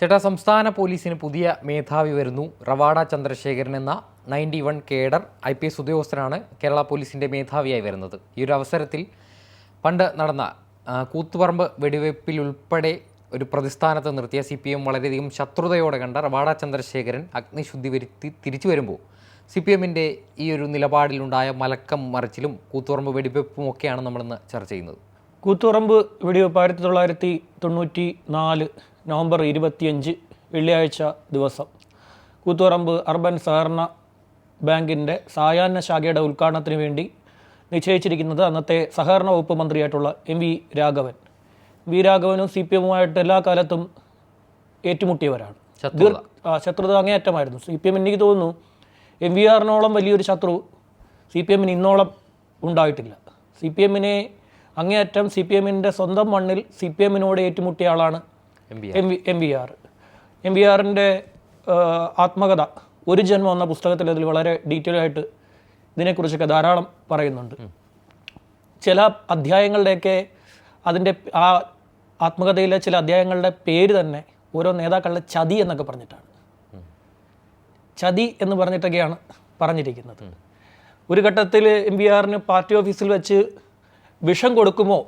ചേട്ടാ സംസ്ഥാന പോലീസിന് പുതിയ മേധാവി വരുന്നു. റവാഡ ചന്ദ്രശേഖരൻ എന്ന ninety one cadre I P S ഉദ്യോഗസ്ഥനാണ് കേരള പോലീസിന്റെ മേധാവിയായി വരുന്നത്. ഈ ഒരു അവസരത്തിൽ പണ്ട് നടന്ന കൂത്തുപറമ്പ് വെടിവയ്പ്പിലുൾപ്പെടെ ഒരു പ്രതിസ്ഥാനത്ത് നിർത്തിയ സി പി എം വളരെയധികം ശത്രുതയോടെ കണ്ട റവാഡ ചന്ദ്രശേഖരൻ അഗ്നിശുദ്ധി വരുത്തി തിരിച്ചു വരുമ്പോൾ സി പി എമ്മിന്റെ ഈ ഒരു നിലപാടിലുണ്ടായ മലക്കം മറിച്ചിലും കൂത്തുപറമ്പ് വെടിവയ്പ്പും ഒക്കെയാണ് നമ്മളിന്ന് ചർച്ച ചെയ്യുന്നത്. കൂത്തുപറമ്പ് വെടിവെപ്പ് ആയിരത്തി തൊള്ളായിരത്തി തൊണ്ണൂറ്റി നാല് നവംബർ ഇരുപത്തിയഞ്ച് വെള്ളിയാഴ്ച ദിവസം. കൂത്തുപറമ്പ് അർബൻ സഹകരണ ബാങ്കിന്റെ സായാഹ്ന ശാഖയുടെ ഉദ്ഘാടനത്തിന് വേണ്ടി നിശ്ചയിച്ചിരിക്കുന്നത് അന്നത്തെ സഹകരണ വകുപ്പ് മന്ത്രിയായിട്ടുള്ള എം വി രാഘവൻ. വി രാഘവനും സി പി എമ്മുമായിട്ട് എല്ലാ കാലത്തും ഏറ്റുമുട്ടിയവരാണ്. ശത്രുത. അങ്ങേയറ്റമായിരുന്നു. സി പി എം എനിക്ക് തോന്നുന്നു എം വി ആറിനോളം വലിയൊരു ശത്രു സി പി എമ്മിന് ഇന്നോളം ഉണ്ടായിട്ടില്ല. സി പി എമ്മിനെ അങ്ങേയറ്റം സി പി എമ്മിന്റെ സ്വന്തം മണ്ണിൽ സി പി എമ്മിനോട് ഏറ്റുമുട്ടിയ ആളാണ് M V M V R M V ആറിന്റെ ആത്മകഥ. ഒരു ജന്മം എന്ന പുസ്തകത്തിൽ അതിൽ വളരെ ഡീറ്റെയിൽ ആയിട്ട് ഇതിനെക്കുറിച്ചൊക്കെ ധാരാളം പറയുന്നുണ്ട്. ചില അധ്യായങ്ങളുടെയൊക്കെ അതിന്റെ ആ ആത്മകഥയിലെ ചില അധ്യായങ്ങളുടെ പേര് തന്നെ ഓരോ നേതാക്കളുടെ ചതി എന്നൊക്കെ പറഞ്ഞിട്ടാണ്. ചതി എന്ന് പറഞ്ഞിട്ടൊക്കെയാണ് പറഞ്ഞിരിക്കുന്നത്. ഒരു ഘട്ടത്തിൽ എം വി ആറിന് പാർട്ടി ഓഫീസിൽ വെച്ച് വിഷം കൊടുക്കുമോ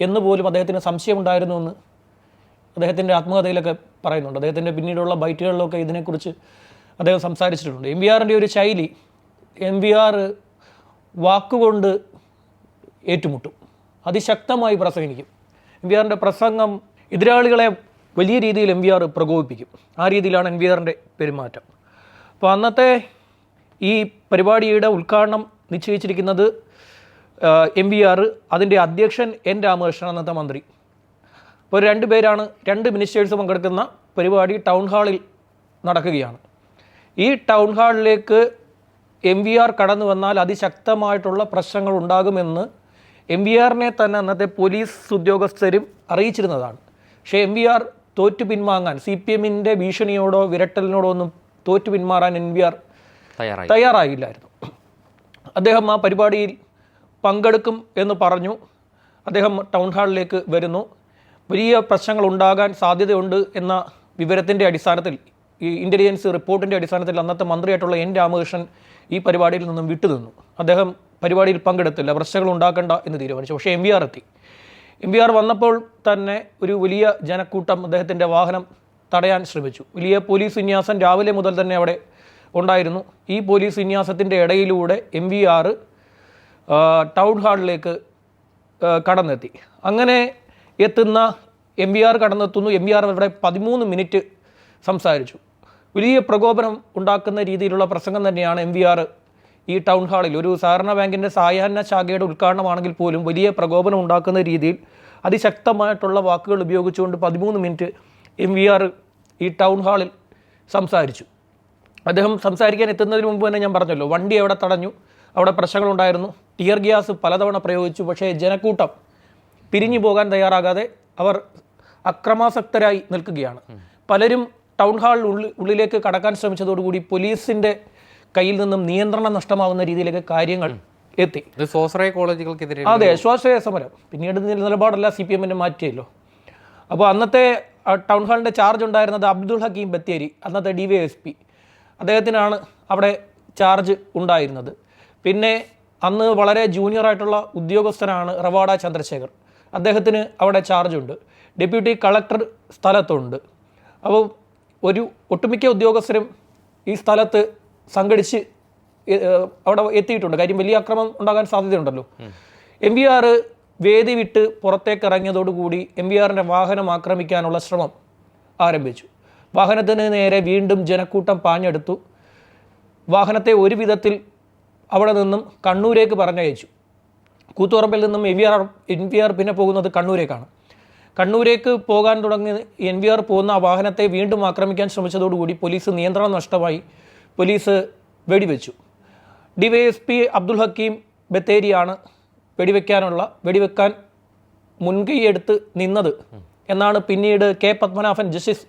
എന്ന് പോലും അദ്ദേഹത്തിന് സംശയമുണ്ടായിരുന്നു എന്ന് അദ്ദേഹത്തിന്റെ ആത്മകഥയിലൊക്കെ പറയുന്നുണ്ട്. അദ്ദേഹത്തിന്റെ പിന്നീടുള്ള ബൈറ്റുകളിലൊക്കെ ഇതിനെക്കുറിച്ച് അദ്ദേഹം സംസാരിച്ചിട്ടുണ്ട്. എം വി ആറിന്റെ ഒരു ശൈലി എം വി ആർ വാക്കുകൊണ്ട് ഏറ്റുമുട്ടും. അതിശക്തമായി പ്രസംഗിക്കും. എം വി ആറിന്റെ പ്രസംഗം എതിരാളികളെ വലിയ രീതിയിൽ എം വി ആർ പ്രകോപിപ്പിക്കും. ആ രീതിയിലാണ് എം വി ആറിന്റെ പെരുമാറ്റം. അപ്പോൾ അന്നത്തെ ഈ പരിപാടിയുടെ ഉദ്ഘാടനം നിശ്ചയിച്ചിരിക്കുന്നത് എം വി ആർ അതിന്റെ അധ്യക്ഷൻ എൻ രാമകൃഷ്ണൻ അന്നത്തെ മന്ത്രി. അപ്പോൾ രണ്ട് പേരാണ് രണ്ട് മിനിസ്റ്റേഴ്സ് പങ്കെടുക്കുന്ന പരിപാടി ടൗൺ ഹാളിൽ നടക്കുകയാണ്. ഈ ടൗൺ ഹാളിലേക്ക് എം വി ആർ കടന്നു വന്നാൽ അതിശക്തമായിട്ടുള്ള പ്രശ്നങ്ങൾ ഉണ്ടാകുമെന്ന് എം വി ആറിനെ തന്നെ അന്നത്തെ പോലീസ് ഉദ്യോഗസ്ഥരും അറിയിച്ചിരുന്നതാണ്. പക്ഷേ എം വി ആർ തോറ്റു പിന്മാങ്ങാൻ സി പി എമ്മിന്റെ ഭീഷണിയോടോ വിരട്ടലിനോടോ ഒന്നും തോറ്റു പിന്മാറാൻ എം വി ആർ തയ്യാറായില്ലായിരുന്നു. അദ്ദേഹം ആ പരിപാടിയിൽ പങ്കെടുക്കും എന്ന് പറഞ്ഞു. അദ്ദേഹം ടൗൺ ഹാളിലേക്ക് വരുന്നു. വലിയ പ്രശ്നങ്ങൾ ഉണ്ടാകാൻ സാധ്യതയുണ്ട് എന്ന വിവരത്തിന്റെ അടിസ്ഥാനത്തിൽ ഈ ഇന്റലിജൻസ് റിപ്പോർട്ടിന്റെ അടിസ്ഥാനത്തിൽ അന്നത്തെ മന്ത്രിയായിട്ടുള്ള എൻ രാമകൃഷ്ണൻ ഈ പരിപാടിയിൽ നിന്നും വിട്ടുനിന്നു. അദ്ദേഹം പരിപാടിയിൽ പങ്കെടുത്തില്ല പ്രശ്നങ്ങൾ ഉണ്ടാക്കണ്ട എന്ന് തീരുമാനിച്ചു. പക്ഷേ എം വി ആർ എത്തി. എം വി ആർ വന്നപ്പോൾ തന്നെ ഒരു വലിയ ജനക്കൂട്ടം അദ്ദേഹത്തിന്റെ വാഹനം തടയാൻ ശ്രമിച്ചു. വലിയ പോലീസ് വിന്യാസം രാവിലെ മുതൽ തന്നെ അവിടെ ഉണ്ടായിരുന്നു. ഈ പോലീസ് വിന്യാസത്തിന്റെ ഇടയിലൂടെ എം വി ആർ ടൗൺ ഹാളിലേക്ക് കടന്നെത്തി. അങ്ങനെ എത്തുന്ന എം വി ആർ കടന്നെത്തുന്നു. എം വി ആർ ഇവിടെ പതിമൂന്ന് മിനിറ്റ് സംസാരിച്ചു. വലിയ പ്രകോപനം ഉണ്ടാക്കുന്ന രീതിയിലുള്ള പ്രസംഗം തന്നെയാണ് എം വി ആർ ഈ ടൗൺ ഹാളിൽ. ഒരു സഹകരണ ബാങ്കിന്റെ സായാഹ്ന ശാഖയുടെ ഉദ്ഘാടനമാണെങ്കിൽ പോലും വലിയ പ്രകോപനം ഉണ്ടാക്കുന്ന രീതിയിൽ അതിശക്തമായിട്ടുള്ള വാക്കുകൾ ഉപയോഗിച്ചുകൊണ്ട് പതിമൂന്ന് മിനിറ്റ് എം വി ആർ ഈ ടൗൺ ഹാളിൽ സംസാരിച്ചു. അദ്ദേഹം സംസാരിക്കാൻ എത്തുന്നതിന് മുമ്പ് തന്നെ ഞാൻ പറഞ്ഞല്ലോ വണ്ടി അവിടെ തടഞ്ഞു അവിടെ പ്രശ്നങ്ങളുണ്ടായിരുന്നു ടിയർ ഗ്യാസ് പലതവണ പ്രയോഗിച്ചു പക്ഷേ ജനക്കൂട്ടം പിരിഞ്ഞു പോകാൻ തയ്യാറാകാതെ അവർ അക്രമാസക്തരായി നിൽക്കുകയാണ്. പലരും ടൗൺ ഹാളിൽ ഉള്ളിലേക്ക് കടക്കാൻ ശ്രമിച്ചതോടുകൂടി പോലീസിന്റെ കയ്യിൽ നിന്നും നിയന്ത്രണം നഷ്ടമാവുന്ന രീതിയിലേക്ക് കാര്യങ്ങൾ എത്തി. സ്വാശ്രയ കോളേജുകൾക്കെതിരെ അതെ സ്വാശ്രയ സമരം. പിന്നീട് നിലപാടല്ല സി പി എമ്മിനെ മാറ്റിയല്ലോ. അപ്പോൾ അന്നത്തെ ടൗൺ ഹാളിന്റെ ചാർജ് ഉണ്ടായിരുന്നത് അബ്ദുൾ ഹക്കീം ബത്തേരി അന്നത്തെ ഡി വൈ എസ് പി. അദ്ദേഹത്തിനാണ് അവിടെ ചാർജ് ഉണ്ടായിരുന്നത്. പിന്നെ അന്ന് വളരെ ജൂനിയറായിട്ടുള്ള ഉദ്യോഗസ്ഥനാണ് റവാഡ ചന്ദ്രശേഖർ. അദ്ദേഹത്തിന് അവിടെ ചാർജുണ്ട് ഡെപ്യൂട്ടി കളക്ടർ സ്ഥലത്തുണ്ട്. അപ്പോൾ ഒരു ഒട്ടുമിക്ക ഉദ്യോഗസ്ഥരും ഈ സ്ഥലത്ത് സംഘടിച്ച് അവിടെ എത്തിയിട്ടുണ്ട്. കാര്യം വലിയ അക്രമം ഉണ്ടാകാൻ സാധ്യതയുണ്ടല്ലോ. എം വി ആർ വേദി വിട്ട് പുറത്തേക്ക് ഇറങ്ങിയതോടുകൂടി എം വി ആറിന്റെ വാഹനം ആക്രമിക്കാനുള്ള ശ്രമം ആരംഭിച്ചു. വാഹനത്തിന് നേരെ വീണ്ടും ജനക്കൂട്ടം പാഞ്ഞെടുത്തു. വാഹനത്തെ ഒരു വിധത്തിൽ അവിടെ നിന്നും കണ്ണൂരേക്ക് പറഞ്ഞയച്ചു. കൂത്തുപറമ്പിൽ നിന്നും N V R N V R പിന്നെ പോകുന്നത് കണ്ണൂരേക്കാണ്. കണ്ണൂരേക്ക് പോകാൻ തുടങ്ങി എൻ വി ആർ പോകുന്ന ആ വാഹനത്തെ വീണ്ടും ആക്രമിക്കാൻ ശ്രമിച്ചതോടുകൂടി പോലീസ് നിയന്ത്രണം നഷ്ടമായി. പോലീസ് വെടിവെച്ചു. ഡിവൈഎസ്പി അബ്ദുൽ ഹക്കീം ബത്തേരിയാണ് വെടിവെക്കാനുള്ള വെടിവെക്കാൻ മുൻകൈയെടുത്ത് നിന്നത് എന്നാണ് പിന്നീട് K Padmanabhan justice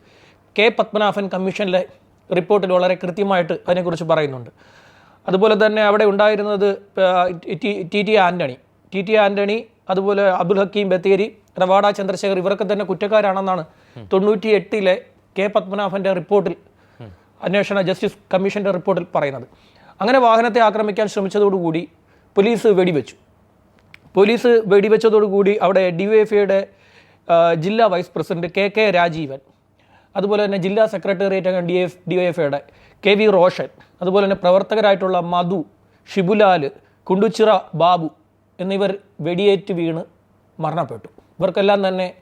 K Padmanabhan കമ്മീഷനിലെ റിപ്പോർട്ടിൽ വളരെ കൃത്യമായിട്ട് അതിനെക്കുറിച്ച് പറയുന്നുണ്ട്. അതുപോലെ തന്നെ അവിടെ ഉണ്ടായിരുന്നത് T T Antony T T Antony അതുപോലെ അബ്ദുൽ ഹക്കീം ബത്തേരി റവാഡ ചന്ദ്രശേഖർ ഇവരൊക്കെ തന്നെ കുറ്റക്കാരാണെന്നാണ് തൊണ്ണൂറ്റി എട്ടിലെ കെ പത്മനാഭന്റെ റിപ്പോർട്ടിൽ അന്വേഷണ ജസ്റ്റിസ് കമ്മീഷന്റെ റിപ്പോർട്ടിൽ പറയുന്നത്. അങ്ങനെ വാഹനത്തെ ആക്രമിക്കാൻ ശ്രമിച്ചതോടുകൂടി പോലീസ് വെടിവെച്ചു. പോലീസ് വെടിവെച്ചതോടുകൂടി അവിടെ ഡി വൈ എഫ്ഐയുടെ ജില്ലാ vice president K K Rajeevan അതുപോലെ തന്നെ ജില്ലാ secretariat D F D Y എഫ്ഐയുടെ K V Roshan അതുപോലെ തന്നെ പ്രവർത്തകരായിട്ടുള്ള മധു ഷിബുലാൽ കുണ്ടുച്ചിറ ബാബു എന്നിവർ വെടിയേറ്റ് വീണ് മരണപ്പെട്ടു. ഇവർക്കെല്ലാം തന്നെ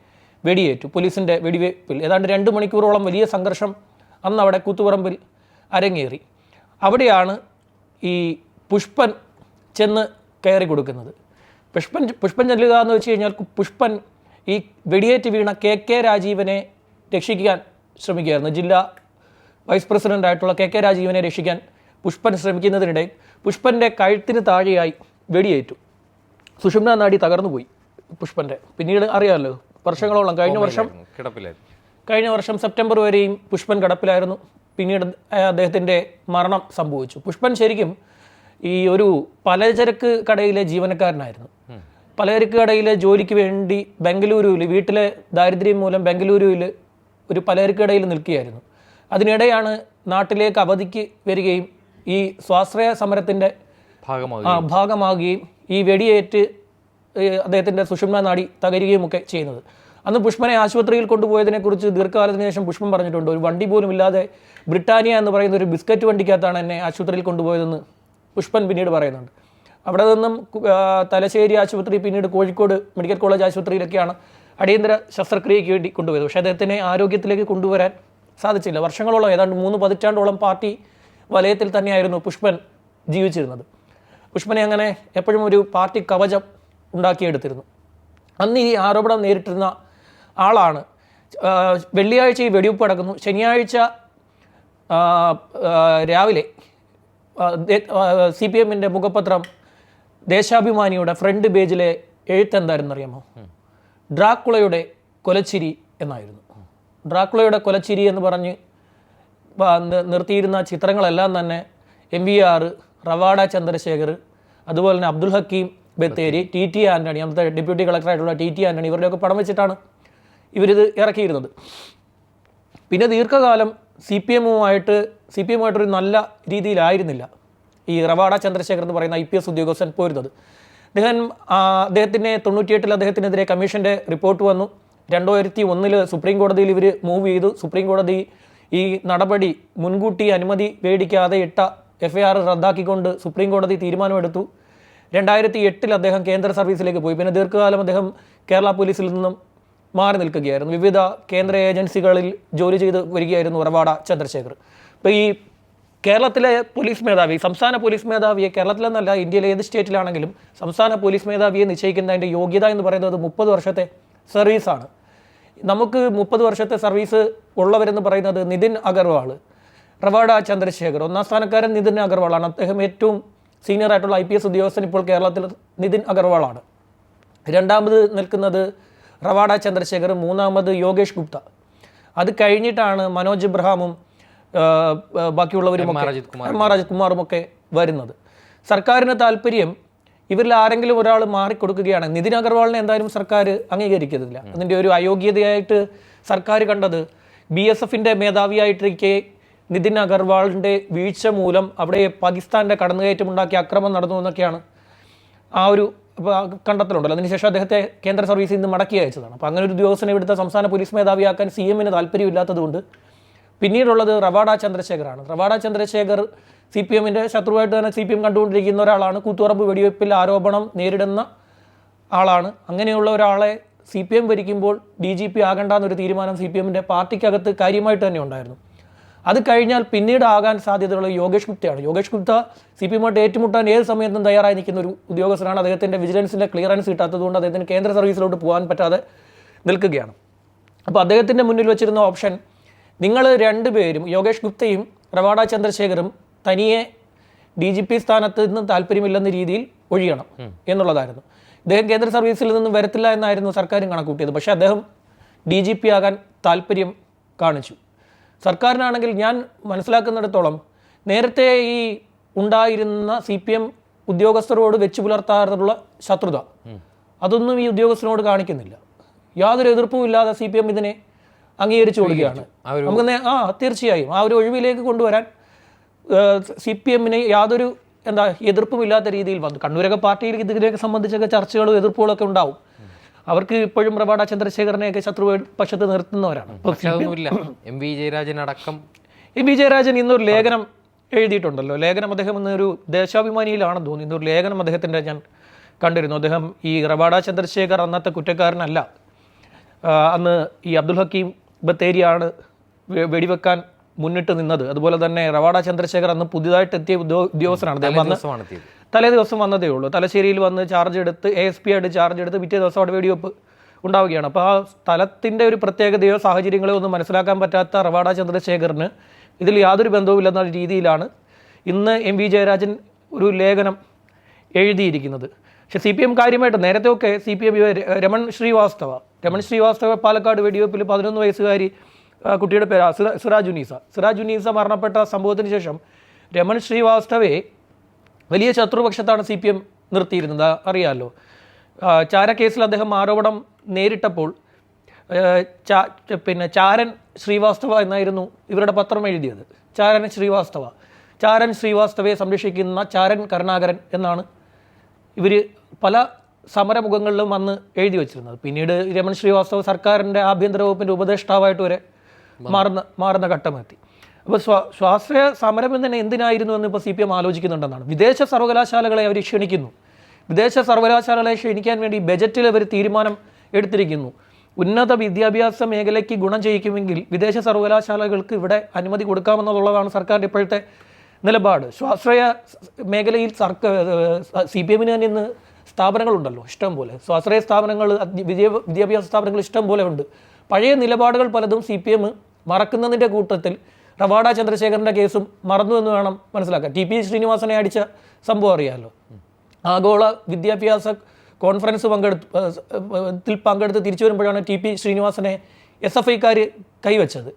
വെടിയേറ്റു. പോലീസിന്റെ വെടിവെപ്പിൽ ഏതാണ്ട് രണ്ട് മണിക്കൂറോളം വലിയ സംഘർഷം അന്ന് അവിടെ കൂത്തുപറമ്പിൽ അരങ്ങേറി. അവിടെയാണ് ഈ പുഷ്പൻ ചെന്ന് കയറി കൊടുക്കുന്നത്. പുഷ്പൻ പുഷ്പൻ ചെല്ലുക എന്ന് വെച്ച് കഴിഞ്ഞാൽ പുഷ്പൻ ഈ വെടിയേറ്റ് വീണ കെ കെ രാജീവനെ രക്ഷിക്കാൻ ശ്രമിക്കുകയായിരുന്നു. ജില്ലാ വൈസ് പ്രസിഡന്റ് ആയിട്ടുള്ള കെ കെ രാജീവനെ രക്ഷിക്കാൻ പുഷ്പൻ ശ്രമിക്കുന്നതിനിടെ പുഷ്പന്റെ കഴുത്തിന് താഴെയായി വെടിയേറ്റു. സുഷുമ്ന നാടി തകർന്നുപോയി പുഷ്പന്റെ പിന്നീട് അറിയാമല്ലോ വർഷങ്ങളോളം കഴിഞ്ഞ വർഷം കിടപ്പിലായിരുന്നു കഴിഞ്ഞ വർഷം സെപ്റ്റംബർ വരെയും പുഷ്പൻ കിടപ്പിലായിരുന്നു. പിന്നീട് അദ്ദേഹത്തിന്റെ മരണം സംഭവിച്ചു. പുഷ്പൻ ശരിക്കും ഈ ഒരു പലചരക്ക് കടയിലെ ജീവനക്കാരനായിരുന്നു. പലചരക്ക് കടയിലെ ജോലിക്ക് വേണ്ടി ബംഗളൂരുവിൽ വീട്ടിലെ ദാരിദ്ര്യം മൂലം ബംഗളൂരുവിൽ ഒരു പലചരക്ക് കടയിൽ നിൽക്കുകയായിരുന്നു. അതിനിടെയാണ് നാട്ടിലേക്ക് അവധിക്ക് വരികയും ഈ സ്വാശ്രയ സമരത്തിന്റെ ഭാഗമാകുകയും ഈ വെടിയേറ്റ് അദ്ദേഹത്തിന്റെ സുഷുമ്ന നാടി തകരുകയും ഒക്കെ ചെയ്യുന്നത്. അന്ന് പുഷ്പനെ ആശുപത്രിയിൽ കൊണ്ടുപോയതിനെക്കുറിച്ച് ദീർഘകാലത്തിന് ശേഷം പുഷ്പം പറഞ്ഞിട്ടുണ്ട്. ഒരു വണ്ടി പോലും ഇല്ലാതെ ബ്രിട്ടാനിയ എന്ന് പറയുന്ന ഒരു ബിസ്ക്കറ്റ് വണ്ടിക്കകത്താണ് എന്നെ ആശുപത്രിയിൽ കൊണ്ടുപോയതെന്ന് പുഷ്പൻ പിന്നീട് പറയുന്നുണ്ട്. അവിടെ നിന്നും തലശ്ശേരി ആശുപത്രി പിന്നീട് കോഴിക്കോട് മെഡിക്കൽ കോളേജ് ആശുപത്രിയിലൊക്കെയാണ് അടിയന്തര ശസ്ത്രക്രിയയ്ക്ക് വേണ്ടി കൊണ്ടുപോയത്. പക്ഷേ അദ്ദേഹത്തിനെ ആരോഗ്യത്തിലേക്ക് കൊണ്ടുവരാൻ സാധിച്ചില്ല. വർഷങ്ങളോളം ഏതാണ്ട് മൂന്ന് പതിറ്റാണ്ടോളം പാർട്ടി വലയത്തിൽ തന്നെയായിരുന്നു പുഷ്പൻ ജീവിച്ചിരുന്നത്. പുഷ്പനെ അങ്ങനെ എപ്പോഴും ഒരു പാർട്ടി കവചം ഉണ്ടാക്കിയെടുത്തിരുന്നു. അന്ന് ഈ ആരോപണം നേരിട്ടിരുന്ന ആളാണ്. വെള്ളിയാഴ്ച ഈ വെടിവെപ്പ് നടക്കുന്നു. ശനിയാഴ്ച രാവിലെ സി പി എമ്മിന്റെ മുഖപത്രം ദേശാഭിമാനിയുടെ ഫ്രണ്ട് പേജിലെ എഴുത്തെന്തായിരുന്നു അറിയാമോ? ഡ്രാക്കുളയുടെ കൊലച്ചിരി എന്നായിരുന്നു. ഡ്രാക്കുളയുടെ കൊലച്ചിരി എന്ന് പറഞ്ഞ് നിർത്തിയിരുന്ന ചിത്രങ്ങളെല്ലാം തന്നെ M V R Ravada Chandrasekhar അതുപോലെ തന്നെ അബ്ദുൽ ഹക്കീം ബത്തേരി ടി ടി ആന്റണി അന്നത്തെ ഡെപ്യൂട്ടി കളക്ടറായിട്ടുള്ള ടി ടി ആന്റണി ഇവരുടെയൊക്കെ പടം വെച്ചിട്ടാണ് ഇവരിത് ഇറക്കിയിരുന്നത്. പിന്നെ ദീർഘകാലം സി പി എമ്മുമായിട്ട് സി പി എമ്മുമായിട്ടൊരു നല്ല രീതിയിലായിരുന്നില്ല ഈ റവാഡ ചന്ദ്രശേഖർ എന്ന് പറയുന്ന ഐ പി എസ് ഉദ്യോഗസ്ഥൻ പോരുന്നത് അദ്ദേഹം അദ്ദേഹത്തിന്റെ തൊണ്ണൂറ്റിയെട്ടിൽ അദ്ദേഹത്തിനെതിരെ കമ്മീഷന്റെ റിപ്പോർട്ട് വന്നു. രണ്ടായിരത്തി ഒന്നിൽ സുപ്രീം കോടതിയിൽ ഇവർ മൂവ് ചെയ്തു. സുപ്രീം കോടതി ഈ നടപടി മുൻകൂട്ടി അനുമതി മേടിക്കാതെ ഇട്ട എഫ് ഐ ആർ റദ്ദാക്കിക്കൊണ്ട് സുപ്രീം കോടതി തീരുമാനമെടുത്തു. രണ്ടായിരത്തി എട്ടിൽ അദ്ദേഹം കേന്ദ്ര സർവീസിലേക്ക് പോയി. പിന്നെ ദീർഘകാലം അദ്ദേഹം കേരള പോലീസിൽ നിന്നും മാറി നിൽക്കുകയായിരുന്നു. വിവിധ കേന്ദ്ര ഏജൻസികളിൽ ജോലി ചെയ്ത് വരികയായിരുന്നു ഉറവാട ചന്ദ്രശേഖർ. ഇപ്പോൾ ഈ കേരളത്തിലെ പോലീസ് മേധാവി സംസ്ഥാന പോലീസ് മേധാവിയെ കേരളത്തിലെന്നല്ല ഇന്ത്യയിലെ ഏത് സ്റ്റേറ്റിലാണെങ്കിലും സംസ്ഥാന പോലീസ് മേധാവിയെ നിശ്ചയിക്കുന്നതിന്റെ യോഗ്യത എന്ന് പറയുന്നത് മുപ്പത് വർഷത്തെ സർവീസാണ്. നമുക്ക് മുപ്പത് വർഷത്തെ സർവീസ് ഉള്ളവരെന്ന് പറയുന്നത് നിതിൻ അഗർവാൾ. റവാഡ ചന്ദ്രശേഖർ. ഒന്നാം സ്ഥാനക്കാരൻ നിതിൻ അഗർവാളാണ്. അദ്ദേഹം ഏറ്റവും സീനിയർ ആയിട്ടുള്ള ഐ പി എസ് ഉദ്യോഗസ്ഥൻ ഇപ്പോൾ കേരളത്തിൽ നിതിൻ അഗർവാളാണ്. രണ്ടാമത് നിൽക്കുന്നത് റവാഡ ചന്ദ്രശേഖർ മൂന്നാമത് യോഗേഷ് ഗുപ്ത. അത് കഴിഞ്ഞിട്ടാണ് മനോജ് ഇബ്രഹാമും ബാക്കിയുള്ളവരും. എം ആർ അജിത് കുമാറും. ഒക്കെ വരുന്നത്. സർക്കാരിന് താല്പര്യം ഇവരിൽ ആരെങ്കിലും ഒരാൾ മാറിക്കൊടുക്കുകയാണ്. നിതിൻ അഗർവാളിനെ എന്തായാലും സർക്കാർ അംഗീകരിക്കുന്നില്ല അതിന്റെ ഒരു അയോഗ്യതയായിട്ട് സർക്കാർ കണ്ടത് ബി എസ് എഫിന്റെ മേധാവിയായിട്ടിരിക്കെ നിതിൻ അഗർവാളിന്റെ വീഴ്ച മൂലം അവിടെ പാകിസ്ഥാന്റെ കടന്നുകയറ്റം ഉണ്ടാക്കി അക്രമം നടന്നു എന്നൊക്കെയാണ് ആ ഒരു കണ്ടെത്തലുണ്ടല്ലോ. അതിനുശേഷം അദ്ദേഹത്തെ കേന്ദ്ര സർവീസിൽ നിന്ന് മടക്കി അയച്ചതാണ്. അപ്പോൾ അങ്ങനെ ഒരു ഉദ്യോഗസ്ഥനെ ഇവിടുത്തെ സംസ്ഥാന പോലീസ് മേധാവിയാക്കാൻ സി എമ്മിന് താല്പര്യമില്ലാത്തതുകൊണ്ട് പിന്നീടുള്ളത് റവാഡ ചന്ദ്രശേഖറാണ് റവാഡ ചന്ദ്രശേഖർ സി പി എമ്മിന്റെ ശത്രുവായിട്ട് തന്നെ സി പി എം കണ്ടുകൊണ്ടിരിക്കുന്ന ഒരാളാണ്. കൂത്തുറമ്പ് വെടിവയ്പ്പിൽ ആരോപണം നേരിടുന്ന ആളാണ്. അങ്ങനെയുള്ള ഒരാളെ സി പി എം ഭരിക്കുമ്പോൾ ഡി ജി പി ആകണ്ടെന്നൊരു തീരുമാനം സി പി എമ്മിന്റെ പാർട്ടിക്കകത്ത് കാര്യമായിട്ട് തന്നെ ഉണ്ടായിരുന്നു. അത് കഴിഞ്ഞാൽ പിന്നീട് ആകാൻ സാധ്യതയുള്ള യോഗേഷ് ഗുപ്തയാണ്. യോഗേഷ് ഗുപ്ത സി പി എമ്മായിട്ട് ഏറ്റുമുട്ടാൻ ഏത് സമയത്തും തയ്യാറായി നിൽക്കുന്ന ഒരു ഉദ്യോഗസ്ഥനാണ്. അദ്ദേഹത്തിന്റെ വിജിലൻസിന്റെ ക്ലിയറൻസ് കിട്ടാത്തതുകൊണ്ട് അദ്ദേഹത്തിന് കേന്ദ്ര സർവീസിലോട്ട് പോകാൻ പറ്റാതെ നിൽക്കുകയാണ്. അപ്പോൾ അദ്ദേഹത്തിന്റെ മുന്നിൽ വെച്ചിരുന്ന ഓപ്ഷൻ നിങ്ങൾ രണ്ടുപേരും യോഗേഷ് ഗുപ്തയും റവാഡ ചന്ദ്രശേഖറും തനിയെ ഡി ജി പി സ്ഥാനത്ത് നിന്ന് താല്പര്യമില്ലെന്ന രീതിയിൽ ഒഴിയണം എന്നുള്ളതായിരുന്നു. അദ്ദേഹം കേന്ദ്ര സർവീസിൽ നിന്നും വരത്തില്ല എന്നായിരുന്നു സർക്കാരും കണക്കൂട്ടിയത് പക്ഷേ അദ്ദേഹം ഡി ജി പി ആകാൻ താല്പര്യം കാണിച്ചു. സർക്കാരിനാണെങ്കിൽ ഞാൻ മനസ്സിലാക്കുന്നിടത്തോളം നേരത്തെ ഈ ഉണ്ടായിരുന്ന സി പി എം ഉദ്യോഗസ്ഥരോട് വെച്ച് പുലർത്താറുള്ള ശത്രുത. അതൊന്നും ഈ ഉദ്യോഗസ്ഥനോട് കാണിക്കുന്നില്ല. യാതൊരു എതിർപ്പും ഇല്ലാതെ സി പി എം ഇതിനെ അംഗീകരിച്ചു കൊടുക്കുകയാണ്. നമുക്ക് ആ തീർച്ചയായും. ആ ഒരു ഒഴിവിലേക്ക് കൊണ്ടുവരാൻ സി പി എമ്മിന് യാതൊരു എന്താ എതിർപ്പുമില്ലാത്ത രീതിയിൽ വന്നു. കണ്ണൂരൊക്കെ പാർട്ടിയിൽ ഇതിനെയൊക്കെ സംബന്ധിച്ചൊക്കെ ചർച്ചകളും എതിർപ്പുകളൊക്കെ ഉണ്ടാവും. അവർക്ക് ഇപ്പോഴും പ്രഭാട ചന്ദ്രശേഖരനെയൊക്കെ ശത്രു പക്ഷത്ത് നിർത്തുന്നവരാണ്. എം വി ജയരാജൻ അടക്കം എം വി ജയരാജൻ ഇന്നൊരു ലേഖനം എഴുതിയിട്ടുണ്ടല്ലോ. ലേഖനം അദ്ദേഹം ഇന്നൊരു ദേശാഭിമാനിയിലാണെന്ന് തോന്നുന്നു. ഇന്നൊരു ലേഖനം അദ്ദേഹത്തിന്റെ ഞാൻ കണ്ടിരുന്നു. അദ്ദേഹം ഈ റബാഡ ചന്ദ്രശേഖർ അന്നത്തെ കുറ്റക്കാരനല്ല. അന്ന് ഈ അബ്ദുൽ ഹക്കീം ബത്തേരിയാണ് വെടിവെക്കാൻ മുന്നിട്ട് നിന്നത്. അതുപോലെ തന്നെ റവാഡ ചന്ദ്രശേഖർ അന്ന് പുതിയതായിട്ട് എത്തിയ ഉദ്യോ- ഉദ്യോഗസ്ഥനാണ്. അദ്ദേഹം തലേ ദിവസം വന്നതേ ഉള്ളൂ. തലശ്ശേരിയിൽ വന്ന് ചാർജ് എടുത്ത് എ എസ് പി ആയിട്ട് ചാർജ് എടുത്ത് പിറ്റേ ദിവസം അവിടെ വെടിവെപ്പ് ഉണ്ടാവുകയാണ്. അപ്പോൾ ആ സ്ഥലത്തിന്റെ ഒരു പ്രത്യേകതയോ സാഹചര്യങ്ങളോ ഒന്നും മനസ്സിലാക്കാൻ പറ്റാത്ത റവാഡ ചന്ദ്രശേഖറിന് ഇതിൽ യാതൊരു ബന്ധവുമില്ലെന്ന രീതിയിലാണ് ഇന്ന് എം വി ജയരാജൻ ഒരു ലേഖനം എഴുതിയിരിക്കുന്നത്. പക്ഷെ സി പി എം കാര്യമായിട്ട് നേരത്തെയൊക്കെ C P M Raman Srivastava Raman Srivastava Palakkad വെടിവെപ്പിൽ പതിനൊന്ന് വയസ്സുകാരി കുട്ടിയുടെ പേര് സിറാജുനീസ. സിറാജ് ഉനീസ ഉനീസ മരണപ്പെട്ട സംഭവത്തിന് ശേഷം രമൺ ശ്രീവാസ്തവയെ വലിയ ശത്രുപക്ഷത്താണ് സി പി എം നിർത്തിയിരുന്നത് അറിയാമല്ലോ ചാര കേസിൽ അദ്ദേഹം ആരോപണം നേരിട്ടപ്പോൾ ചാ- പിന്നെ ചാരൻ ശ്രീവാസ്തവ എന്നായിരുന്നു ഇവരുടെ പത്രം എഴുതിയത്. ചാരൻ ശ്രീവാസ്തവ. ചാരൻ ശ്രീവാസ്തവയെ സംരക്ഷിക്കുന്ന ചാരൻ കരുണാകരൻ എന്നാണ് ഇവർ പല സമരമുഖങ്ങളിലും വന്ന് എഴുതി വച്ചിരുന്നത്. പിന്നീട് രമൺ ശ്രീവാസ്തവ സർക്കാരിന്റെ ആഭ്യന്തര വകുപ്പിന്റെ ഉപദേഷ്ടാവായിട്ട് വരെ മാറുന്ന. മാറുന്ന ഘട്ടമെത്തി അപ്പോൾ സ്വാ സ്വാശ്രയ സമരം തന്നെ എന്തിനായിരുന്നു എന്ന് ഇപ്പോൾ സി പി എം ആലോചിക്കുന്നുണ്ടെന്നാണ്. വിദേശ സർവകലാശാലകളെ അവർ ക്ഷണിക്കുന്നു. വിദേശ സർവകലാശാലകളെ ക്ഷണിക്കാൻ വേണ്ടി ബജറ്റിൽ അവർ തീരുമാനം എടുത്തിരിക്കുന്നു. ഉന്നത വിദ്യാഭ്യാസ മേഖലയ്ക്ക് ഗുണം ചെയ്യിക്കുമെങ്കിൽ വിദേശ സർവകലാശാലകൾക്ക് ഇവിടെ അനുമതി കൊടുക്കാമെന്നുള്ളതാണ് സർക്കാരിന്റെ ഇപ്പോഴത്തെ നിലപാട്. സ്വാശ്രയ മേഖലയിൽ സർക്കാർ സി പി എമ്മിന് തന്നെ ഇന്ന് സ്ഥാപനങ്ങളുണ്ടല്ലോ ഇഷ്ടം പോലെ. സ്വാശ്രയ സ്ഥാപനങ്ങൾ വിദ്യാഭ്യാസ സ്ഥാപനങ്ങൾ ഇഷ്ടം പോലെ ഉണ്ട്. പഴയ നിലപാടുകൾ പലതും സി പി എം മറക്കുന്നതിന്റെ കൂട്ടത്തിൽ റവാഡ ചന്ദ്രശേഖരന്റെ കേസും മറന്നു എന്ന് വേണം മനസ്സിലാക്കാൻ. ടി പി ശ്രീനിവാസനെ അടിച്ച സംഭവം അറിയാമല്ലോ ആഗോള വിദ്യാഭ്യാസ കോൺഫറൻസ് പങ്കെടുത്ത് പങ്കെടുത്ത് തിരിച്ചു വരുമ്പോഴാണ് ടി പി ശ്രീനിവാസനെ എസ് എഫ് ഐക്കാർ കൈവച്ചത്.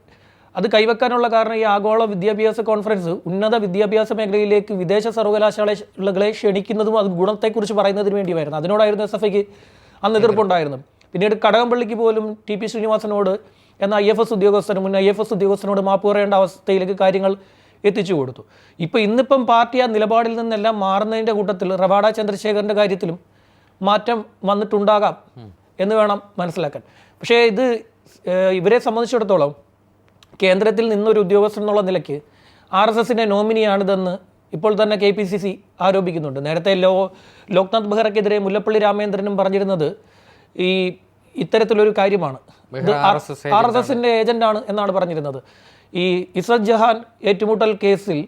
അത് കൈവെക്കാനുള്ള കാരണം ഈ ആഗോള വിദ്യാഭ്യാസ കോൺഫറൻസ് ഉന്നത വിദ്യാഭ്യാസ മേഖലയിലേക്ക് വിദേശ സർവകലാശാലകളെ ക്ഷണിക്കുന്നതും അത് ഗുണത്തെക്കുറിച്ച് പറയുന്നതിന് വേണ്ടിയായിരുന്നു. അതിനോടായിരുന്നു എസ് എഫ് ഐക്ക് അന്ന് എതിർപ്പുണ്ടായിരുന്നു പിന്നീട് കടകംപള്ളിക്ക് പോലും ടി പി ശ്രീനിവാസനോട് എന്ന ഐ എഫ് എസ് ഉദ്യോഗസ്ഥന് മുൻ ഐ എഫ് എസ് ഉദ്യോഗസ്ഥനോട് മാപ്പ് പറയേണ്ട അവസ്ഥയിലേക്ക് കാര്യങ്ങൾ എത്തിച്ചു കൊടുത്തു. ഇപ്പോൾ ഇന്നിപ്പം പാർട്ടി ആ നിലപാടിൽ നിന്നെല്ലാം മാറുന്നതിന്റെ കൂട്ടത്തിൽ റവാഡ ചന്ദ്രശേഖരന്റെ കാര്യത്തിലും മാറ്റം വന്നിട്ടുണ്ടാകാം എന്ന് വേണം മനസ്സിലാക്കാൻ. പക്ഷേ ഇത് ഇവരെ സംബന്ധിച്ചിടത്തോളം കേന്ദ്രത്തിൽ നിന്നൊരു ഉദ്യോഗസ്ഥൻ എന്നുള്ള നിലയ്ക്ക് ആർ എസ് എസിന്റെ നോമിനിയാണിതെന്ന് ഇപ്പോൾ തന്നെ കെ പി സി സി ആരോപിക്കുന്നുണ്ട്. നേരത്തെ ലോ ലോക്നാഥ് ബെഹ്റയ്ക്കെതിരെ മുല്ലപ്പള്ളി രാമേന്ദ്രനും പറഞ്ഞിരുന്നത് ഈ ഇത്തരത്തിലൊരു കാര്യമാണ്. ആർ എസ് എസിന്റെ ഏജന്റാണ് എന്നാണ് പറഞ്ഞിരുന്നത്. ഈ ഇസ്രത് ജഹാൻ ഏറ്റുമുട്ടൽ കേസിൽ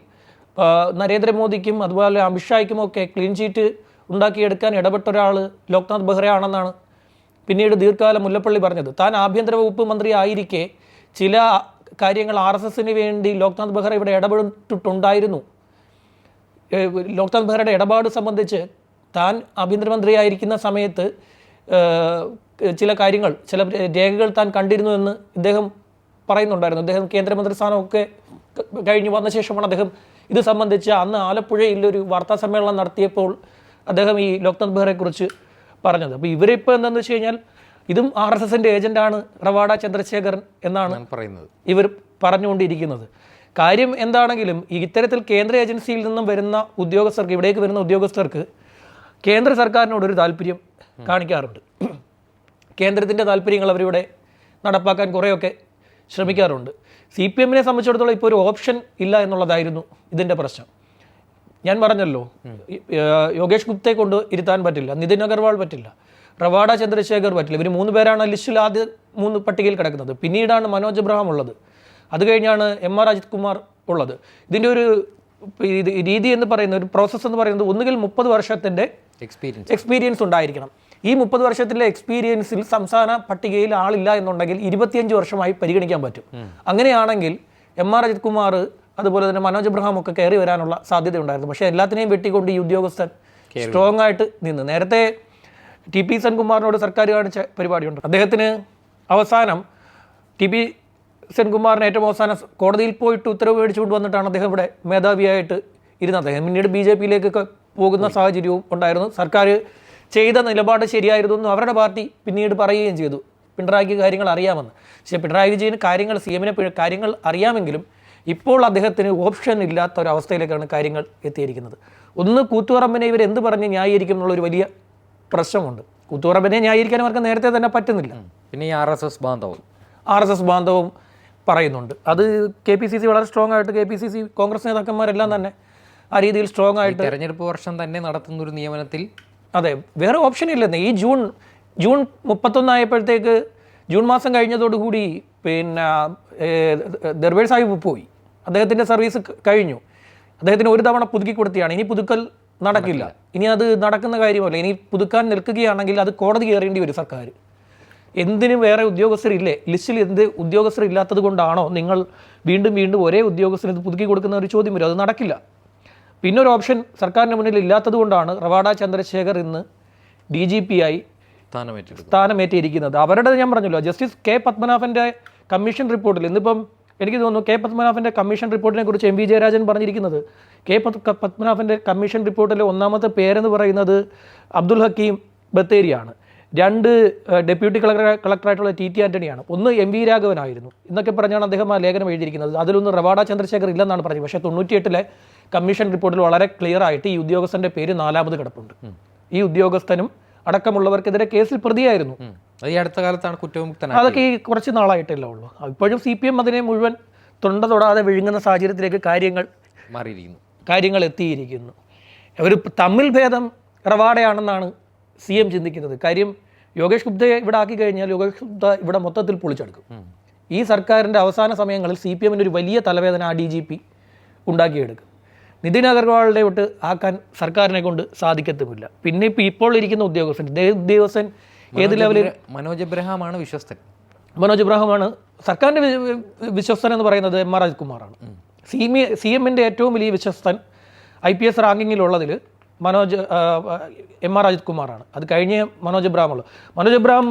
നരേന്ദ്രമോദിക്കും അതുപോലെ അമിത്ഷായ്ക്കും ഒക്കെ ക്ലീൻ ചീറ്റ് ഉണ്ടാക്കിയെടുക്കാൻ ഇടപെട്ട ഒരാൾ ലോക്നാഥ് ബെഹ്റയാണെന്നാണ് പിന്നീട് ദീർഘകാലം മുല്ലപ്പള്ളി പറഞ്ഞത്. താൻ ആഭ്യന്തര വകുപ്പ് മന്ത്രി ആയിരിക്കെ ചില കാര്യങ്ങൾ ആർ എസ് എസിന് വേണ്ടി ലോക്നാഥ് ബെഹ്റ ഇവിടെ ഇടപെട്ടിട്ടുണ്ടായിരുന്നു. ലോക്നാഥ് ബെഹ്റയുടെ ഇടപാട് സംബന്ധിച്ച് താൻ ആഭ്യന്തരമന്ത്രിയായിരിക്കുന്ന സമയത്ത് ചില കാര്യങ്ങൾ ചില രേഖകൾ താൻ കണ്ടിരുന്നു എന്ന് ഇദ്ദേഹം പറയുന്നുണ്ടായിരുന്നു. അദ്ദേഹം കേന്ദ്രമന്ത്രി സ്ഥാനമൊക്കെ ക- വന്ന ശേഷമാണ് അദ്ദേഹം ഇത് സംബന്ധിച്ച് അന്ന് ആലപ്പുഴയിൽ ഒരു വാർത്താ സമ്മേളനം നടത്തിയപ്പോൾ അദ്ദേഹം ഈ ലോക്നാഥ് ബെഹ്റയെക്കുറിച്ച് പറഞ്ഞത്. അപ്പോൾ ഇവരിപ്പോൾ എന്താണെന്ന് വെച്ച് കഴിഞ്ഞാൽ ഇതും ആർ എസ് എസിന്റെ ഏജന്റാണ് റവാഡ ചന്ദ്രശേഖരൻ എന്നാണ് പറയുന്നത്. ഇവർ പറഞ്ഞുകൊണ്ടിരിക്കുന്നത്. കാര്യം എന്താണെങ്കിലും ഈ ഇത്തരത്തിൽ കേന്ദ്ര ഏജൻസിയിൽ നിന്നും വരുന്ന ഉദ്യോഗസ്ഥർക്ക് ഇവിടേക്ക് വരുന്ന ഉദ്യോഗസ്ഥർക്ക് കേന്ദ്ര സർക്കാരിനോടൊരു താല്പര്യം കാണിക്കാറുണ്ട്. കേന്ദ്രത്തിന്റെ താല്പര്യങ്ങൾ അവരിവിടെ നടപ്പാക്കാൻ കുറേയൊക്കെ ശ്രമിക്കാറുണ്ട്. സി പി എമ്മിനെ സംബന്ധിച്ചിടത്തോളം ഇപ്പോൾ ഒരു ഓപ്ഷൻ ഇല്ല എന്നുള്ളതായിരുന്നു ഇതിന്റെ പ്രശ്നം. ഞാൻ പറഞ്ഞല്ലോ യോഗേഷ് ഗുപ്തയെ കൊണ്ട് ഇരുത്താൻ പറ്റില്ല നിതിൻ അഗർവാൾ പറ്റില്ല റവാഡ ചന്ദ്രശേഖർ പറ്റില്ല ഇവർ മൂന്ന് പേരാണ് ലിസ്റ്റിൽ ആദ്യ മൂന്ന് പട്ടികയിൽ കിടക്കുന്നത്. പിന്നീടാണ് മനോജ് എബ്രഹാം ഉള്ളത്. അത് കഴിഞ്ഞാണ് എം ആർ അജിത് കുമാർ ഉള്ളത്. ഇതിന്റെ ഒരു രീതി എന്ന് പറയുന്ന ഒരു പ്രോസസ്സ് എന്ന് പറയുന്നത് ഒന്നുകിൽ മുപ്പത് വർഷത്തിന്റെ എക്സ്പീരിയൻസ് എക്സ്പീരിയൻസ് ഉണ്ടായിരിക്കണം. ഈ മുപ്പത് വർഷത്തിലെ എക്സ്പീരിയൻസിൽ സംസ്ഥാന പട്ടികയിൽ ആളില്ല എന്നുണ്ടെങ്കിൽ ഇരുപത്തിയഞ്ച് വർഷമായി പരിഗണിക്കാൻ പറ്റും. അങ്ങനെയാണെങ്കിൽ എം ആർ അജിത് കുമാർ അതുപോലെ തന്നെ മനോജ് എബ്രഹാം ഒക്കെ കയറി വരാനുള്ള സാധ്യതയുണ്ടായിരുന്നു. പക്ഷേ എല്ലാത്തിനെയും വെട്ടിക്കൊണ്ട് ഈ ഉദ്യോഗസ്ഥൻ സ്ട്രോങ് ആയിട്ട് നിന്ന്. നേരത്തെ ടി പി സെൻകുമാറിനോട് സർക്കാർ കാണിച്ച പരിപാടിയുണ്ട്. അദ്ദേഹത്തിന് അവസാനം ടി പി സെൻകുമാറിന് ഏറ്റവും അവസാനം കോടതിയിൽ പോയിട്ട് ഉത്തരവ് മേടിച്ചു കൊണ്ടുവന്നിട്ടാണ് അദ്ദേഹം ഇവിടെ മേധാവിയായിട്ട് ഇരുന്നത്. അദ്ദേഹം പിന്നീട് ബി ജെ പിയിലേക്കൊക്കെ പോകുന്ന സാഹചര്യവും ഉണ്ടായിരുന്നു. സർക്കാർ ചെയ്ത നിലപാട് ശരിയായിരുന്നു എന്ന് അവരുടെ പാർട്ടി പിന്നീട് പറയുകയും ചെയ്തു. പിണറായിക്ക് കാര്യങ്ങൾ അറിയാമെന്ന്. പക്ഷേ പിണറായി വിജയന് കാര്യങ്ങൾ സി എമ്മിനെ കാര്യങ്ങൾ അറിയാമെങ്കിലും ഇപ്പോൾ അദ്ദേഹത്തിന് ഓപ്ഷൻ ഇല്ലാത്ത ഒരു അവസ്ഥയിലേക്കാണ് കാര്യങ്ങൾ എത്തിയിരിക്കുന്നത്. ഒന്ന് കൂത്തുപറമ്പിനെ ഇവർ എന്ത് പറഞ്ഞ് ന്യായീകരിക്കും എന്നുള്ളൊരു വലിയ പ്രശ്നമുണ്ട്. കൂത്തുപറമ്പിനെ ന്യായീകരിക്കാൻ അവർക്ക് നേരത്തെ തന്നെ പറ്റുന്നില്ല. പിന്നെ ഈ ആർ എസ് എസ് ബാന്ധവും. ആർ എസ് എസ് ബാന്ധവും പറയുന്നുണ്ട്. അത് കെ പി സി സി വളരെ സ്ട്രോങ് ആയിട്ട് K P C C Congress നേതാക്കന്മാരെല്ലാം തന്നെ ആ രീതിയിൽ സ്ട്രോങ് ആയിട്ട് തെരഞ്ഞെടുപ്പ് വർഷം തന്നെ നടത്തുന്ന ഒരു നിയമനത്തിൽ അതെ വേറെ ഓപ്ഷൻ ഇല്ലെന്ന്. ഈ ജൂൺ ജൂൺ മുപ്പത്തൊന്നായപ്പോഴത്തേക്ക് ജൂൺ മാസം കഴിഞ്ഞതോടുകൂടി പിന്നെ ദർബേർ സാഹിബ് പോയി. അദ്ദേഹത്തിന്റെ സർവീസ് കഴിഞ്ഞു. അദ്ദേഹത്തിന് ഒരു തവണ പുതുക്കി കൊടുത്തിയാണ്. ഇനി പുതുക്കൽ നടക്കില്ല. ഇനി അത് നടക്കുന്ന കാര്യമല്ല. ഇനി പുതുക്കാൻ നിൽക്കുകയാണെങ്കിൽ അത് കോടതി കയറേണ്ടി വരും സർക്കാർ എന്തിനും വേറെ ഉദ്യോഗസ്ഥരില്ലേ? ലിസ്റ്റിൽ എന്ത് ഉദ്യോഗസ്ഥർ ഇല്ലാത്തത് കൊണ്ടാണോ നിങ്ങൾ വീണ്ടും വീണ്ടും ഒരേ ഉദ്യോഗസ്ഥന് ഇത് പുതുക്കി കൊടുക്കുന്ന ഒരു ചോദ്യം വരും. അത് നടക്കില്ല. പിന്നെ ഒരു ഓപ്ഷൻ സർക്കാരിന് മുന്നിൽ ഇല്ലാത്തതുകൊണ്ടാണ് റവാഡ ചന്ദ്രശേഖർ ഇന്ന് ഡി ജി പി ആയി സ്ഥാനമേറ്റിയിരിക്കുന്നത്. അവരുടെ ഞാൻ പറഞ്ഞല്ലോ ജസ്റ്റിസ് കെ പത്മനാഭന്റെ കമ്മീഷൻ റിപ്പോർട്ടിൽ ഇന്നിപ്പം എനിക്ക് തോന്നുന്നു കെ പത്മനാഭന്റെ കമ്മീഷൻ റിപ്പോർട്ടിനെ കുറിച്ച് എം വി ജയരാജൻ പറഞ്ഞിരിക്കുന്നത്. കെ പത്- ക- പത്മനാഭന്റെ കമ്മീഷൻ റിപ്പോർട്ടിലെ ഒന്നാമത്തെ പേരെന്ന് പറയുന്നത് അബ്ദുൽ ഹക്കീം ബത്തേരിയാണ്. രണ്ട് ഡെപ്യൂട്ടി കളക്ടർ കളക്ടറായിട്ടുള്ള ടി ടി ആന്റണിയാണ്. ഒന്ന് എം വി രാഘവനായിരുന്നു. എന്നൊക്കെ പറഞ്ഞാണ് അദ്ദേഹം ആ ലേഖനം എഴുതിയിരിക്കുന്നത്. അതിലൊന്നും റവാഡ ചന്ദ്രശേഖർ ഇല്ലെന്നാണ് പറഞ്ഞത്. പക്ഷേ തൊണ്ണൂറ്റിയെട്ടിലെ കമ്മീഷൻ റിപ്പോർട്ടിൽ വളരെ ക്ലിയർ ആയിട്ട് ഈ ഉദ്യോഗസ്ഥന്റെ പേര് നാലാമത് കിടപ്പുണ്ട്. ഈ ഉദ്യോഗസ്ഥനും അടക്കമുള്ളവർക്കെതിരെ കേസിൽ പ്രതിയായിരുന്നു. ഈ അടുത്ത കാലത്താണ് കുറ്റവിമുക്തനായത് അതൊക്കെ ഈ കുറച്ച് നാളായിട്ടല്ലേ ഉള്ളൂ. ഇപ്പോഴും സി പി എം അതിനെ മുഴുവൻ തൊണ്ട തൊടാതെ വിഴുങ്ങുന്ന സാഹചര്യത്തിലേക്ക് കാര്യങ്ങൾ മാറിയിരിക്കുന്നു. കാര്യങ്ങൾ എത്തിയിരിക്കുന്നു. അവർ തമ്മിൽ ഭേദം റവാഡയാണെന്നാണ് സി എം ചിന്തിക്കുന്നത്. കാര്യം യോഗേഷ് ഗുപ്തയെ ഇവിടെ ആക്കി കഴിഞ്ഞാൽ യോഗേഷ് ഗുപ്ത ഇവിടെ മൊത്തത്തിൽ പൊളിച്ചെടുക്കും. ഈ സർക്കാരിന്റെ അവസാന സമയങ്ങളിൽ സി പി എമ്മിന് ഒരു വലിയ തലവേദന ആ ഡി ജി പി ഉണ്ടാക്കിയെടുക്കും. നിതിൻ അഗർവാളിനെ വിട്ട് ആക്കാൻ സർക്കാരിനെ കൊണ്ട് സാധിക്കത്തുമില്ല. പിന്നെ ഇപ്പോൾ ഇപ്പോൾ ഇരിക്കുന്ന ഉദ്യോഗസ്ഥൻ ഉദ്യോഗസ്ഥൻ ഏത് ലെവലിൽ? മനോജ് എബ്രഹാമാണ് വിശ്വസ്തൻ. മനോജ് എബ്രഹാമാണ് സർക്കാരിന്റെ വിശ്വസ്തൻ എന്ന് പറയുന്നത് എം ആർ രാജ്കുമാറാണ്. സി എം സി എമ്മിന്റെ ഏറ്റവും വലിയ വിശ്വസ്തൻ ഐ പി എസ് റാങ്കിങ്ങിലുള്ളതിൽ മനോജ് എം ആർ അജിത് കുമാറാണ് അത് കഴിഞ്ഞ് മനോജ് ഇബ്രാഹിം ഉള്ളു. Manoj Abraham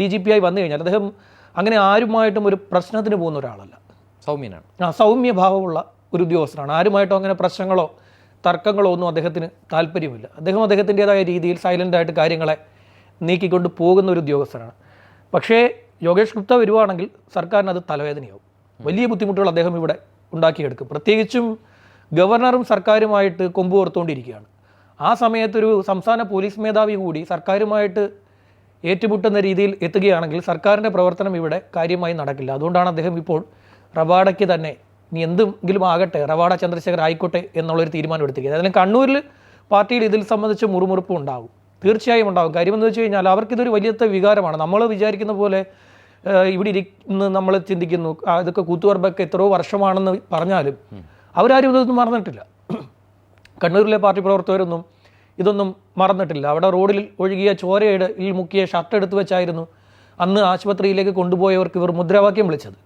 D G P ആയി വന്നു കഴിഞ്ഞാൽ അദ്ദേഹം അങ്ങനെ ആരുമായിട്ടും ഒരു പ്രശ്നത്തിന് പോകുന്ന ഒരാളല്ല. സൗമ്യനാണ്. ആ സൗമ്യ ഭാവമുള്ള ഒരു ഉദ്യോഗസ്ഥനാണ്. ആരുമായിട്ടോ അങ്ങനെ പ്രശ്നങ്ങളോ തർക്കങ്ങളോ ഒന്നും അദ്ദേഹത്തിന് താല്പര്യമില്ല. അദ്ദേഹം അദ്ദേഹത്തിന്റെതായ രീതിയിൽ സൈലന്റായിട്ട് കാര്യങ്ങളെ നീക്കിക്കൊണ്ട് പോകുന്ന ഒരു ഉദ്യോഗസ്ഥനാണ്. പക്ഷേ യോഗേഷ് ഗുപ്ത വരുവാണെങ്കിൽ സർക്കാരിന് അത് തലവേദനയാവും. വലിയ ബുദ്ധിമുട്ടുകൾ അദ്ദേഹം ഇവിടെ ഉണ്ടാക്കിയെടുക്കും. പ്രത്യേകിച്ചും ഗവർണറും സർക്കാരുമായിട്ട് കൊമ്പ് ഓർത്തുകൊണ്ടിരിക്കുകയാണ് ആ സമയത്തൊരു സംസ്ഥാന പോലീസ് മേധാവി കൂടി സർക്കാരുമായിട്ട് ഏറ്റുമുട്ടുന്ന രീതിയിൽ എത്തുകയാണെങ്കിൽ സർക്കാരിന്റെ പ്രവർത്തനം ഇവിടെ കാര്യമായി നടക്കില്ല. അതുകൊണ്ടാണ് അദ്ദേഹം ഇപ്പോൾ റവാഡയ്ക്ക് തന്നെ ഇനി എന്തെങ്കിലും ആകട്ടെ റവാഡ ചന്ദ്രശേഖർ ആയിക്കോട്ടെ എന്നുള്ളൊരു തീരുമാനം എടുത്തിരിക്കുന്നത് അതായത് കണ്ണൂരിൽ പാർട്ടിയിൽ ഇതിൽ സംബന്ധിച്ച് മുറുമുറുപ്പ് ഉണ്ടാകും. തീർച്ചയായും ഉണ്ടാകും. കാര്യമെന്ന് വെച്ച് കഴിഞ്ഞാൽ അവർക്കിതൊരു വലിയത്തെ വികാരമാണ്. നമ്മൾ വിചാരിക്കുന്ന പോലെ ഇവിടെ ഇരിക്കുന്ന നമ്മൾ ചിന്തിക്കുന്നു. അതൊക്കെ കൂത്തുപറമ്പൊക്കെ എത്രയോ വർഷമാണെന്ന് പറഞ്ഞാലും അവരാരും ഇതൊന്നും മറന്നിട്ടില്ല. കണ്ണൂരിലെ പാർട്ടി പ്രവർത്തകരൊന്നും ഇതൊന്നും മറന്നിട്ടില്ല. അവിടെ റോഡിൽ ഒഴുകിയ ചോരയിൽ മുക്കിയ ഷർട്ട് എടുത്തു വെച്ചായിരുന്നു അന്ന് ആശുപത്രിയിലേക്ക് കൊണ്ടുപോയവർക്ക് ഇവർ മുദ്രാവാക്യം വിളിച്ചത്.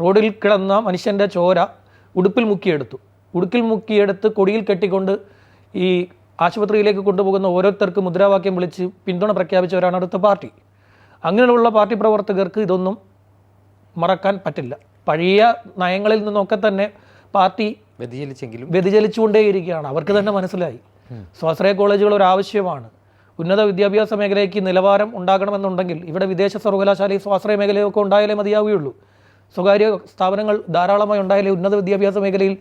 റോഡിൽ കിടന്ന മനുഷ്യന്റെ ചോര ഉടുപ്പിൽ മുക്കിയെടുത്തു. ഉടുക്കിൽ മുക്കിയെടുത്ത് കൊടിയിൽ കെട്ടിക്കൊണ്ട് ഈ ആശുപത്രിയിലേക്ക് കൊണ്ടുപോകുന്ന ഓരോരുത്തർക്ക് മുദ്രാവാക്യം വിളിച്ച് പിന്തുണ പ്രഖ്യാപിച്ചവരാണ് അടുത്ത പാർട്ടി. അങ്ങനെയുള്ള പാർട്ടി പ്രവർത്തകർക്ക് ഇതൊന്നും മറക്കാൻ പറ്റില്ല. പഴയ നയങ്ങളിൽ നിന്നൊക്കെ തന്നെ പാർട്ടി വ്യതിചലിച്ചെങ്കിലും വ്യതിചലിച്ചുകൊണ്ടേയിരിക്കുകയാണ്. അവർക്ക് തന്നെ മനസ്സിലായി. സ്വാശ്രയ കോളേജുകൾ ഒരു ആവശ്യമാണ്. ഉന്നത വിദ്യാഭ്യാസ മേഖലയ്ക്ക് നിലവാരം ഉണ്ടാകണമെന്നുണ്ടെങ്കിൽ ഇവിടെ വിദേശ സർവകലാശാലയും സ്വാശ്രയ മേഖലയൊക്കെ ഉണ്ടായാലേ മതിയാവുകയുള്ളൂ. സ്വകാര്യ സ്ഥാപനങ്ങൾ ധാരാളമായി ഉണ്ടായാലേ ഉന്നത വിദ്യാഭ്യാസ മേഖലയിൽ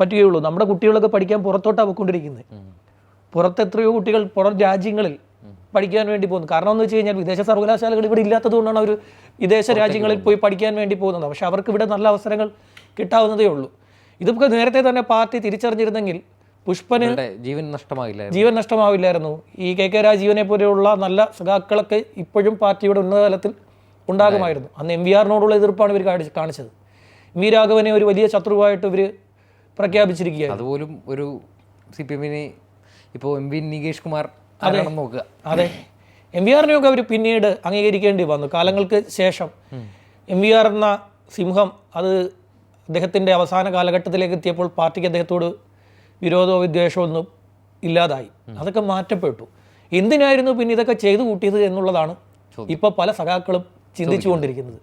പറ്റുകയുള്ളൂ. നമ്മുടെ കുട്ടികളൊക്കെ പഠിക്കാൻ പുറത്തോട്ടാണ് പോയിക്കൊണ്ടിരിക്കുന്നത്. പുറത്ത് എത്രയോ കുട്ടികൾ പുറം രാജ്യങ്ങളിൽ പഠിക്കാൻ വേണ്ടി പോകുന്നു. കാരണം എന്ന് വെച്ച് കഴിഞ്ഞാൽ വിദേശ സർവകലാശാലകൾ ഇവിടെ ഇല്ലാത്തതുകൊണ്ടാണ് അവർ വിദേശ രാജ്യങ്ങളിൽ പോയി പഠിക്കാൻ വേണ്ടി പോകുന്നത്. പക്ഷേ അവർക്ക് ഇവിടെ നല്ല അവസരങ്ങൾ കിട്ടാവുന്നതേ ഉള്ളൂ. ഇതൊക്കെ നേരത്തെ തന്നെ പാർട്ടി തിരിച്ചറിഞ്ഞിരുന്നെങ്കിൽ പുഷ്പന് ജീവൻ നഷ്ടമാകില്ലായിരുന്നു ജീവൻ നഷ്ടമാവില്ലായിരുന്നു. ഈ കെ കെ രാജീവനെ പോലെയുള്ള നല്ല സഖാക്കളൊക്കെ ഇപ്പോഴും പാർട്ടിയുടെ ഉന്നതതലത്തിൽ ഉണ്ടാകുമായിരുന്നു. അന്ന് എം വി ആറിനോടുള്ള എതിർപ്പാണ് ഇവർ കാണിച്ചത്. എം വി രാഘവനെ ഒരു വലിയ ശത്രുവായിട്ട് ഇവർ പ്രഖ്യാപിച്ചിരിക്കുകയാണ് അതുപോലും ഒരു സി പി എമ്മിനെ ഇപ്പോൾ എം വി നികേഷ് കുമാർ അതെ. നോക്കുക. അതെ. എം വി ആറിനെയൊക്കെ അവർ പിന്നീട് അംഗീകരിക്കേണ്ടി വന്നു. കാലങ്ങൾക്ക് ശേഷം എം വി ആർ എന്ന സിംഹം അത് അദ്ദേഹത്തിന്റെ അവസാന കാലഘട്ടത്തിലേക്ക് എത്തിയപ്പോൾ പാർട്ടിക്ക് അദ്ദേഹത്തോട് വിരോധമോ വിദ്വേഷമോ ഒന്നും ഇല്ലാതായി. അതൊക്കെ മാറ്റപ്പെട്ടു. എന്തിനായിരുന്നു പിന്നെ ഇതൊക്കെ ചെയ്തു കൂട്ടിയത് എന്നുള്ളതാണ് ഇപ്പോൾ പല സഖാക്കളും ചിന്തിച്ചുകൊണ്ടിരിക്കുന്നത്.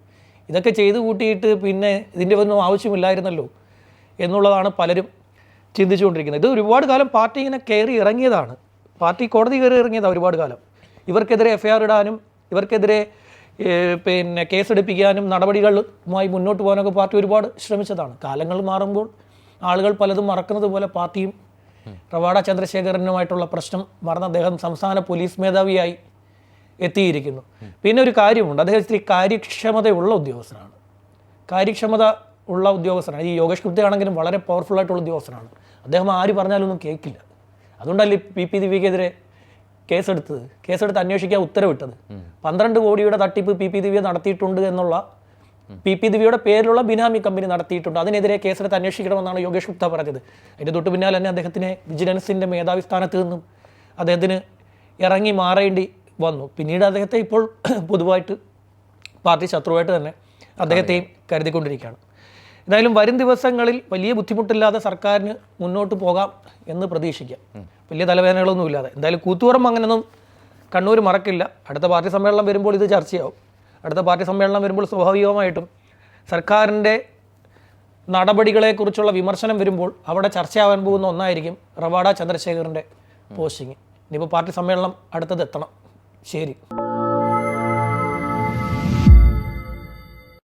ഇതൊക്കെ ചെയ്തു കൂട്ടിയിട്ട് പിന്നെ ഇതിന്റെ ഒന്നും ആവശ്യമില്ലായിരുന്നല്ലോ എന്നുള്ളതാണ് പലരും ചിന്തിച്ചുകൊണ്ടിരിക്കുന്നത്. ഇത് ഒരുപാട് കാലം പാർട്ടി ഇങ്ങനെ കയറി ഇറങ്ങിയതാണ്. പാർട്ടി കോടതി കയറി ഇറങ്ങിയതാണ് ഒരുപാട് കാലം. ഇവർക്കെതിരെ എഫ്ഐആർ ഇടാനും ഇവർക്കെതിരെ പിന്നെ കേസെടുപ്പിക്കാനും നടപടികളുമായി മുന്നോട്ട് പോകാനൊക്കെ പാർട്ടി ഒരുപാട് ശ്രമിച്ചതാണ്. കാലങ്ങൾ മാറുമ്പോൾ ആളുകൾ പലതും മറക്കുന്നത് പോലെ പാർട്ടിയും റവാഡ ചന്ദ്രശേഖരനുമായിട്ടുള്ള പ്രശ്നം മറന്ന അദ്ദേഹം സംസ്ഥാന പോലീസ് മേധാവിയായി എത്തിയിരിക്കുന്നു. പിന്നെ ഒരു കാര്യമുണ്ട്. അദ്ദേഹം ഇത്തിരി കാര്യക്ഷമതയുള്ള ഉദ്യോഗസ്ഥനാണ്. കാര്യക്ഷമത ഉള്ള ഉദ്യോഗസ്ഥനാണ്. ഈ യോഗേഷ് ഗുപ്ത ആണെങ്കിലും വളരെ പവർഫുൾ ആയിട്ടുള്ള ഉദ്യോഗസ്ഥനാണ്. അദ്ദേഹം ആര് പറഞ്ഞാലൊന്നും കേൾക്കില്ല. അതുകൊണ്ടല്ലേ പി പി ദിവ്യക്കെതിരെ കേസെടുത്തത്? കേസെടുത്ത് അന്വേഷിക്കാൻ ഉത്തരവിട്ടത്. പന്ത്രണ്ട് കോടിയുടെ തട്ടിപ്പ് പി പി ദിവ്യ നടത്തിയിട്ടുണ്ട് എന്നുള്ള പി പി ദിവ്യയുടെ പേരിലുള്ള ബിനാമി കമ്പനി നടത്തിയിട്ടുണ്ട്. അതിനെതിരെ കേസെടുത്ത് അന്വേഷിക്കണമെന്നാണ് യോഗേഷ് ഗുപ്ത പറഞ്ഞത്. അതിന്റെ തൊട്ട് പിന്നാലെ തന്നെ അദ്ദേഹത്തിനെ വിജിലൻസിന്റെ മേധാവി സ്ഥാനത്ത് നിന്നും അദ്ദേഹത്തിന് ഇറങ്ങി മാറേണ്ടി വന്നു. പിന്നീട് അദ്ദേഹത്തെ ഇപ്പോൾ പൊതുവായിട്ട് പാർട്ടി ശത്രുവായിട്ട് തന്നെ അദ്ദേഹത്തെയും കരുതിക്കൊണ്ടിരിക്കുകയാണ്. എന്തായാലും വരും ദിവസങ്ങളിൽ വലിയ ബുദ്ധിമുട്ടില്ലാതെ സർക്കാരിന് മുന്നോട്ട് പോകാം എന്ന് പ്രതീക്ഷിക്കാം. വലിയ തലവേദനകളൊന്നും ഇല്ലാതെ. എന്തായാലും കൂത്തുപറമ്പ് അങ്ങനെയൊന്നും കണ്ണൂർ മറക്കില്ല. അടുത്ത പാർട്ടി സമ്മേളനം വരുമ്പോൾ ഇത് ചർച്ചയാവും. അടുത്ത പാർട്ടി സമ്മേളനം വരുമ്പോൾ സ്വാഭാവികമായിട്ടും സർക്കാരിന്റെ നടപടികളെക്കുറിച്ചുള്ള വിമർശനം വരുമ്പോൾ അവിടെ ചർച്ചയാവാൻ പോകുന്ന ഒന്നായിരിക്കും റവാഡ ചന്ദ്രശേഖറിന്റെ പോസ്റ്റിങ് ഇനിയിപ്പോൾ പാർട്ടി സമ്മേളനം അടുത്തത് എത്തണം. ശരി.